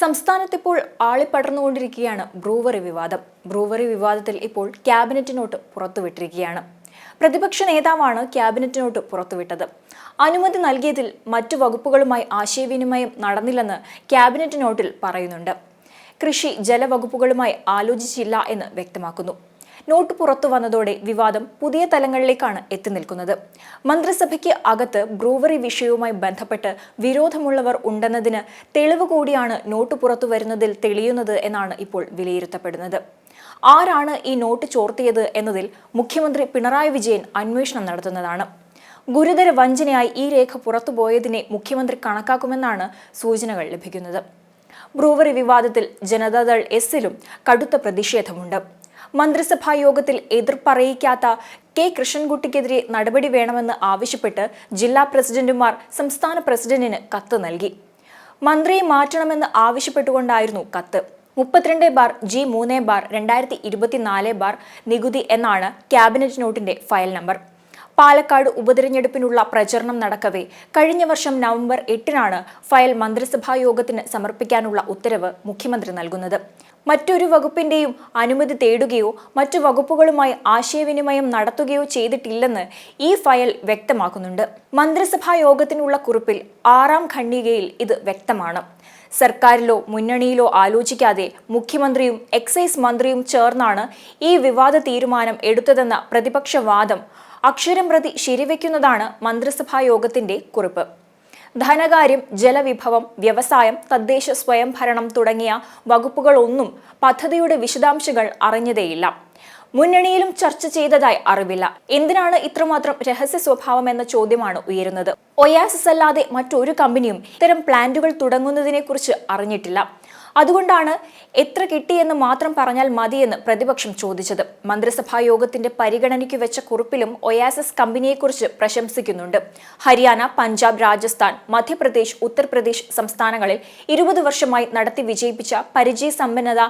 സംസ്ഥാനത്ത് ഇപ്പോൾ ആളിപ്പടർന്നുകൊണ്ടിരിക്കുകയാണ് ബ്രൂവറി വിവാദം. ബ്രൂവറി വിവാദത്തിൽ ഇപ്പോൾ ക്യാബിനറ്റ് നോട്ട് പുറത്തുവിട്ടിരിക്കുകയാണ്. പ്രതിപക്ഷ നേതാവാണ് ക്യാബിനറ്റ് നോട്ട് പുറത്തുവിട്ടത്. അനുമതി നൽകിയതിൽ മറ്റു വകുപ്പുകളുമായി ആശയവിനിമയം നടന്നില്ലെന്ന് ക്യാബിനറ്റ് നോട്ടിൽ പറയുന്നുണ്ട്. കൃഷി ജലവകുപ്പുകളുമായി ആലോചിച്ചില്ല എന്ന് വ്യക്തമാക്കുന്നു. നോട്ട് പുറത്തു വന്നതോടെ വിവാദം പുതിയ തലങ്ങളിലേക്കാണ് എത്തി നിൽക്കുന്നത്. മന്ത്രിസഭയ്ക്ക് അകത്ത് ബ്രൂവറി വിഷയവുമായി ബന്ധപ്പെട്ട് വിരോധമുള്ളവർ ഉണ്ടെന്നതിന് തെളിവ് കൂടിയാണ് നോട്ട് പുറത്തു വരുന്നതിൽ തെളിയുന്നത് എന്നാണ് ഇപ്പോൾ വിലയിരുത്തപ്പെടുന്നത്. ആരാണ് ഈ നോട്ട് ചോർത്തിയത് എന്നതിൽ മുഖ്യമന്ത്രി പിണറായി വിജയൻ അന്വേഷണം നടത്തുന്നതാണ്. ഗുരുതര വഞ്ചനയായി ഈ രേഖ പുറത്തുപോയതിനെ മുഖ്യമന്ത്രി കണക്കാക്കുമെന്നാണ് സൂചനകൾ ലഭിക്കുന്നത്. ബ്രൂവറി വിവാദത്തിൽ ജനതാദൾ എസിലും കടുത്ത പ്രതിഷേധമുണ്ട്. മന്ത്രിസഭാ യോഗത്തിൽ എതിർപ്പറിയിക്കാത്ത കെ കൃഷ്ണൻകുട്ടിക്കെതിരെ നടപടി വേണമെന്ന് ആവശ്യപ്പെട്ട് ജില്ലാ പ്രസിഡന്റുമാർ സംസ്ഥാന പ്രസിഡന്റിന് കത്ത് നൽകി. മന്ത്രിയെ മാറ്റണമെന്ന് ആവശ്യപ്പെട്ടുകൊണ്ടായിരുന്നു കത്ത്. മുപ്പത്തിരണ്ട് ബാർ ജി മൂന്ന് ബാർ രണ്ടായിരത്തി ഇരുപത്തിനാല് ബാർ നികുതി എന്നാണ് ക്യാബിനറ്റ് നോട്ടിന്റെ ഫയൽ നമ്പർ. പാലക്കാട് ഉപതിരഞ്ഞെടുപ്പിനുള്ള പ്രചരണം നടക്കവേ. കഴിഞ്ഞ വർഷം നവംബർ എട്ടിനാണ് ഫയൽ മന്ത്രിസഭാ യോഗത്തിന് സമർപ്പിക്കാനുള്ള ഉത്തരവ് മുഖ്യമന്ത്രി നൽകുന്നത്. മറ്റൊരു വകുപ്പിന്റെയും അനുമതി തേടുകയോ മറ്റു വകുപ്പുകളുമായി ആശയവിനിമയം നടത്തുകയോ ചെയ്തിട്ടില്ലെന്ന് ഈ ഫയൽ വ്യക്തമാക്കുന്നുണ്ട്. മന്ത്രിസഭാ യോഗത്തിനുള്ള കുറിപ്പിൽ ആറാം ഖണ്ഡികയിൽ ഇത് വ്യക്തമാണ്. സർക്കാരിലോ മുന്നണിയിലോ ആലോചിക്കാതെ മുഖ്യമന്ത്രിയും എക്സൈസ് മന്ത്രിയും ചേർന്നാണ് ഈ വിവാദ തീരുമാനം എടുത്തതെന്ന പ്രതിപക്ഷ വാദം അക്ഷരം പ്രതി ശരിവെക്കുന്നതാണ് മന്ത്രിസഭാ യോഗത്തിന്റെ കുറിപ്പ്. ധനകാര്യം ജലവിഭവം വ്യവസായം തദ്ദേശ സ്വയംഭരണം തുടങ്ങിയ വകുപ്പുകളൊന്നും പദ്ധതിയുടെ വിശദാംശങ്ങൾ അറിഞ്ഞതേയില്ല. മുന്നണിയിലും ചർച്ച ചെയ്തതായി അറിവില്ല. എന്തിനാണ് ഇത്രമാത്രം രഹസ്യ സ്വഭാവം എന്ന ചോദ്യമാണ് ഉയരുന്നത്. ഒയാസിസ് അല്ലാതെ മറ്റൊരു കമ്പനിയും ഇത്തരം പ്ലാന്റുകൾ തുടങ്ങുന്നതിനെക്കുറിച്ച് അറിഞ്ഞിട്ടില്ല. അതുകൊണ്ടാണ് എത്ര കിട്ടിയെന്ന് മാത്രം പറഞ്ഞാൽ മതിയെന്ന് പ്രതിപക്ഷം ചോദിച്ചത്. മന്ത്രിസഭാ യോഗത്തിന്റെ പരിഗണനയ്ക്ക് വെച്ച കുറിപ്പിലും ഒയാസിസ് കമ്പനിയെക്കുറിച്ച് പ്രശംസിക്കുന്നുണ്ട്. ഹരിയാന പഞ്ചാബ് രാജസ്ഥാൻ മധ്യപ്രദേശ് ഉത്തർപ്രദേശ് സംസ്ഥാനങ്ങളിൽ ഇരുപത് വർഷമായി നടത്തി വിജയിപ്പിച്ച പരിചയ സമ്പന്നത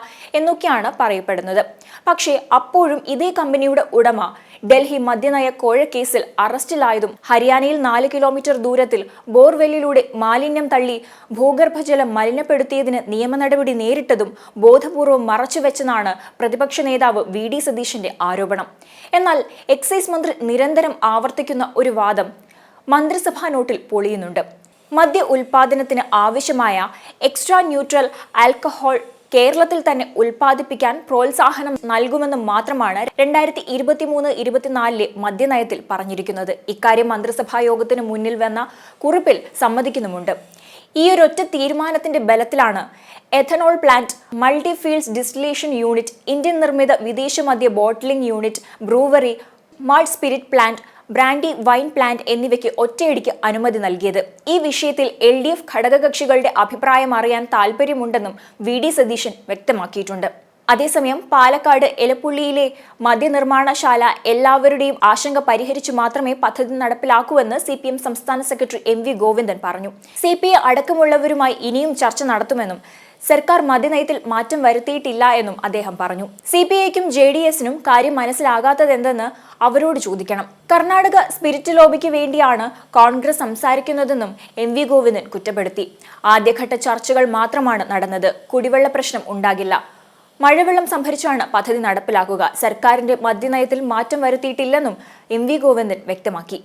എന്നൊക്കെയാണ് പറയപ്പെടുന്നത്. പക്ഷേ അപ്പോഴും ഇതേ കമ്പനിയുടെ ഉടമ ഡൽഹി മദ്യനയ കോഴക്കേസിൽ അറസ്റ്റിലായതും ഹരിയാനയിൽ നാല് കിലോമീറ്റർ ദൂരത്തിൽ ബോർവെല്ലിലൂടെ മാലിന്യം തള്ളി ഭൂഗർഭജലം മലിനപ്പെടുത്തിയതിന് നിയമ നടപടി നേരിട്ടതും ബോധപൂർവം മറച്ചുവെച്ചെന്നാണ് പ്രതിപക്ഷ നേതാവ് വി ഡി സതീഷിന്റെ ആരോപണം. എന്നാൽ എക്സൈസ് മന്ത്രി നിരന്തരം ആവർത്തിക്കുന്ന ഒരു വാദം മന്ത്രിസഭാ നോട്ടിൽ പൊളിയുന്നുണ്ട്. മദ്യ ഉൽപാദനത്തിന് ആവശ്യമായ എക്സ്ട്രാ ന്യൂട്രൽ ആൽക്കഹോൾ കേരളത്തിൽ തന്നെ ഉൽപ്പാദിപ്പിക്കാൻ പ്രോത്സാഹനം നൽകുമെന്ന് മാത്രമാണ് രണ്ടായിരത്തി ഇരുപത്തിമൂന്ന് ഇരുപത്തിനാലിലെ മദ്യനയത്തിൽ പറഞ്ഞിരിക്കുന്നത്. ഇക്കാര്യം മന്ത്രിസഭാ യോഗത്തിന് മുന്നിൽ വന്ന കുറിപ്പിൽ സമ്മതിക്കുന്നുമുണ്ട്. ഈ ഒരൊറ്റ തീരുമാനത്തിന്റെ ബലത്തിലാണ് ethanol plant multi fields distillation unit Indian നിർമ്മിത വിദേശ മദ്യ bottling unit brewery malt spirit plant brandy wine plant എന്നിവയ്ക്ക് ഒറ്റയടിക്ക് അനുമതി നൽകിയത്. ഈ വിഷയത്തിൽ എൽ ഡി എഫ് ഘടകകക്ഷികളുടെ അഭിപ്രായം അറിയാൻ താൽപ്പര്യമുണ്ടെന്നും വി ഡി സതീശൻ വ്യക്തമാക്കിയിട്ടുണ്ട്. അതേസമയം പാലക്കാട് എലപ്പുള്ളിയിലെ മദ്യനിർമ്മാണശാല എല്ലാവരുടെയും ആശങ്ക പരിഹരിച്ചു മാത്രമേ പദ്ധതി നടപ്പിലാക്കൂവെന്ന് സി പി എം സംസ്ഥാന സെക്രട്ടറി എം വി ഗോവിന്ദൻ പറഞ്ഞു. സി പി ഐ അടക്കമുള്ളവരുമായി ഇനിയും ചർച്ച നടത്തുമെന്നും സർക്കാർ മദ്യനയത്തിൽ മാറ്റം വരുത്തിയിട്ടില്ല എന്നും അദ്ദേഹം പറഞ്ഞു. സി പി ഐക്കും ജെ ഡി എസിനും കാര്യം മനസ്സിലാകാത്തതെന്തെന്ന് അവരോട് ചോദിക്കണം. കർണാടക സ്പിരിറ്റ് ലോബിക്ക് വേണ്ടിയാണ് കോൺഗ്രസ് സംസാരിക്കുന്നതെന്നും എം വി ഗോവിന്ദൻ കുറ്റപ്പെടുത്തി. ആദ്യഘട്ട ചർച്ചകൾ മാത്രമാണ് നടന്നത്. കുടിവെള്ള പ്രശ്നം ഉണ്ടാകില്ല. മഴവെള്ളം സംഭരിച്ചാണ് പദ്ധതി നടപ്പിലാക്കുക. സർക്കാരിന്റെ മദ്യനയത്തിൽ മാറ്റം വരുത്തിയിട്ടില്ലെന്നും എം വി ഗോവിന്ദൻ വ്യക്തമാക്കി.